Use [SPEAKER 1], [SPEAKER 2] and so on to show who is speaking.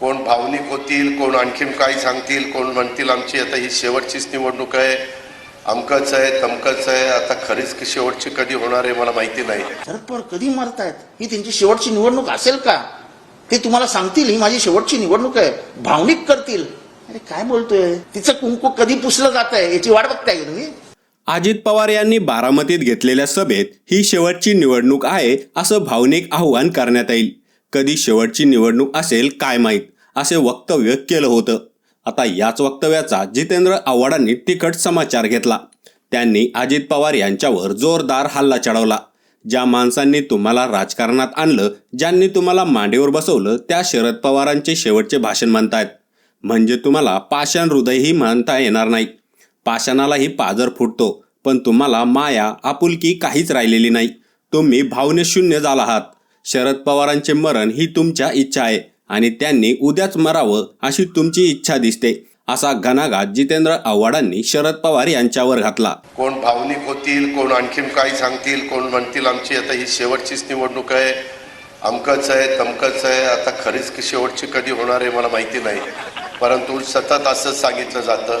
[SPEAKER 1] कोण भावनिक होतील कोण आणखीन काय सांगतील कोण म्हणतील आमची आता ही शेवटचीच निवडणूक आहे. अमकच आहे तमकच आहे आता खरीच की शेवटची कधी होणार आहे मला माहिती नाही.
[SPEAKER 2] शरद पवार कधी मरतायत? ही त्यांची शेवटची निवडणूक असेल का? ते तुम्हाला सांगतील ही माझी शेवटची निवडणूक आहे. भावनिक करतील. अरे काय बोलतोय? तिचं कुंकू कधी पुसलं जात आहे याची वाट बघताय तुम्ही?
[SPEAKER 3] अजित पवार यांनी बारामतीत घेतलेल्या सभेत ही शेवटची निवडणूक आहे असं भावनिक आव्हान करण्यात येईल. कधी शेवटची निवडणूक असेल काय माहीत असे वक्तव्य केलं होतं. आता याच वक्तव्याचा जितेंद्र आव्हाडांनी तिखट समाचार घेतला. त्यांनी अजित पवार यांच्यावर जोरदार हल्ला चढवला. ज्या माणसांनी तुम्हाला राजकारणात आणलं ज्यांनी तुम्हाला मांडीवर बसवलं त्या शरद पवारांचे शेवटचे भाषण म्हणतायत. म्हणजे तुम्हाला पाषाण हृदयही म्हणता येणार नाही. पाषाणालाही पाजर फुटतो पण तुम्हाला माया आपुलकी काहीच राहिलेली नाही. तुम्ही भावनेशून्य झाला आहात. शरद पवारांचे मरण ही तुमच्या इच्छा आहे आणि त्यांनी उद्याच मरावं अशी तुमची इच्छा दिसते. असा घणाघात जितेंद्र आव्हाडांनी शरद पवार यांच्यावर घातला.
[SPEAKER 1] कोण भावनिक होतील कोण आणखीन काय सांगतील कोण म्हणतील आमची आता ही शेवटचीच निवडणूक आहे. अमकच आहे तमकच आहे आता खरीच की शेवटची कधी होणार आहे मला माहिती नाही. परंतु सतत असंच सांगितलं जातं.